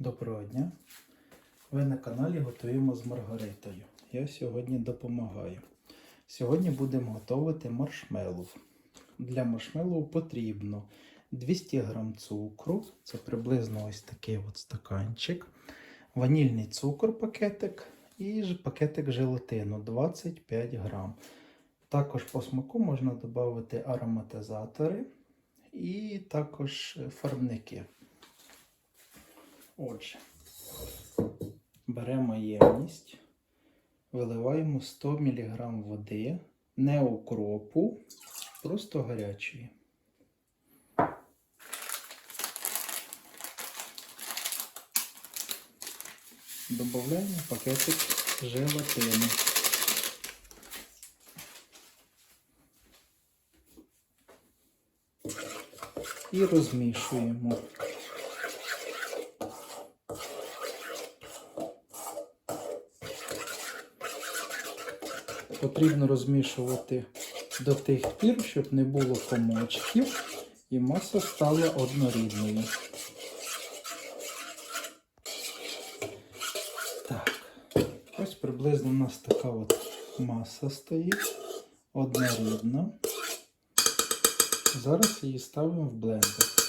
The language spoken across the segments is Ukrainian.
Доброго дня! Ви на каналі Готуємо з Маргаритою. Я сьогодні допомагаю. Сьогодні будемо готувати маршмеллоу. Для маршмеллоу потрібно 200 г цукру, це приблизно ось такий от стаканчик, ванільний цукор пакетик і пакетик желатину 25 г. Також по смаку можна додати ароматизатори і також фарбники. Отже, беремо ємність, виливаємо 100 мг води, не укропу, просто гарячої. Додаємо пакетик желатину. І розмішуємо. Потрібно розмішувати до тих пір, щоб не було комочків і маса стала однорідною. Так, ось приблизно у нас така от маса стоїть, однорідна. Зараз її ставимо в блендер.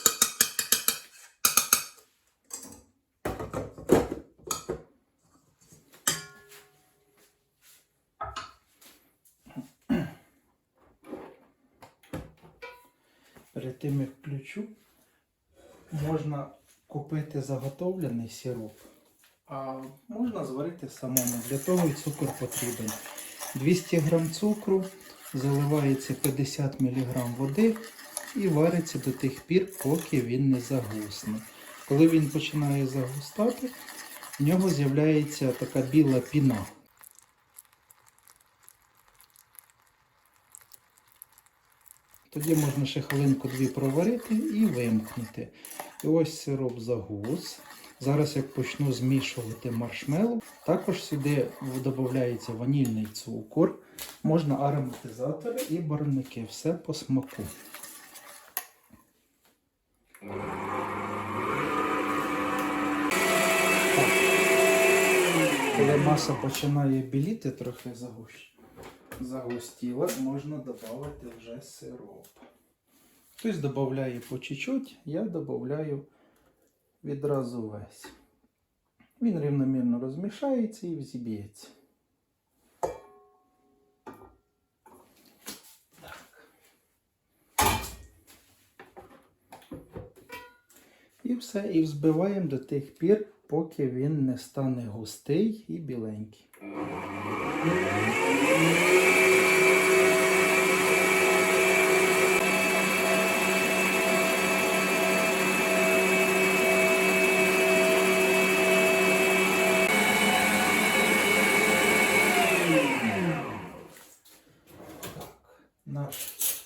Перед тим як включу, можна купити заготовлений сироп, а можна зварити самому. Для того і цукор потрібен. 200 г цукру, заливається 50 мг води і вариться до тих пір, поки він не загусне. Коли він починає загустати, в нього з'являється така біла піна. Тоді можна ще хвилинку-дві проварити і вимкнути. І ось сироп загус. Зараз як почну змішувати маршмеллоу, також сюди додається ванільний цукор, можна ароматизатори і барвники. Все по смаку. Так. Коли маса починає біліти, трохи загущ- загустіла, можна додати вже сироп. Хтось додає по чуть-чуть, я додаю відразу весь. Він рівномірно розмішається і взіб'ється. І все, і взбиваємо до тих пір, поки він не стане густий і біленький. Наш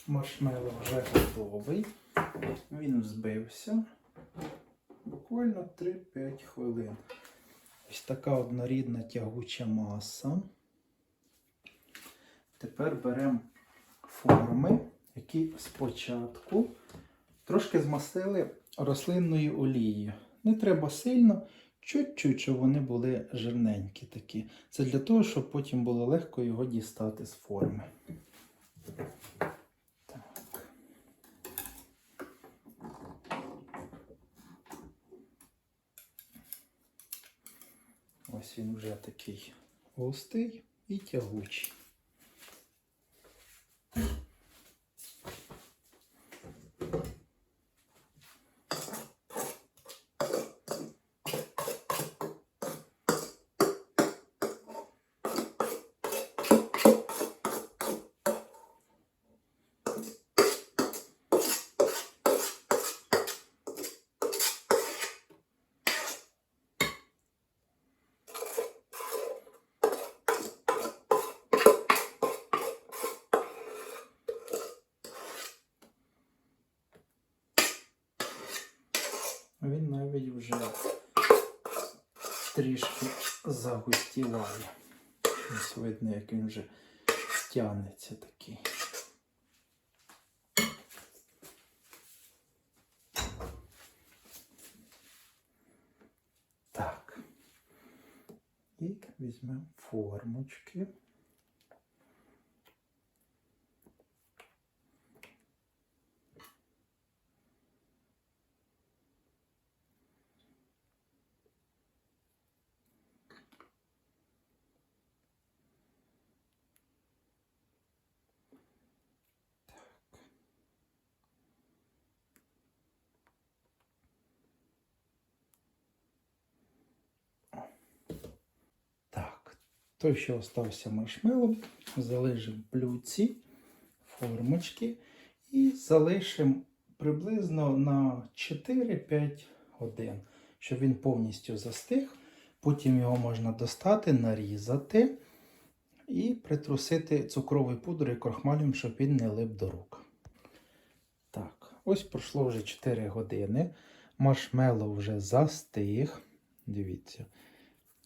маршмеллоу вже готовий. Він взбився. Буквально 3-5 хвилин. Ось така однорідна тягуча маса. Тепер беремо форми, які спочатку трошки змастили рослинною олією. Не треба сильно, чуть-чуть, щоб вони були жирненькі такі. Це для того, щоб потім було легко його дістати з форми. Ось він вже такий густий і тягучий. він навіть вже трішки загустіває. Ось видно, як він вже тягнеться такий. Так. І візьмемо формочки. Той, що остався маршмелом, залишимо в блюдці, формочки і залишимо приблизно на 4-5 годин, щоб він повністю застиг. Потім його можна достати, нарізати і притрусити цукровою пудрою і крохмалем, щоб він не лип до рук. Так, ось пройшло вже 4 години. Маршмело вже застиг. Дивіться.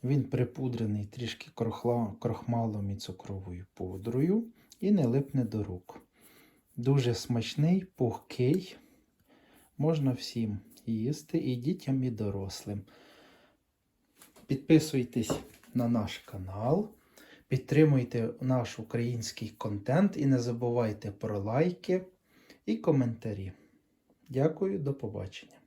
Він припудрений трішки крохмалом і цукровою пудрою і не липне до рук. Дуже смачний, пухкий. Можна всім їсти і дітям, і дорослим. Підписуйтесь на наш канал, підтримуйте наш український контент і не забувайте про лайки і коментарі. Дякую, до побачення.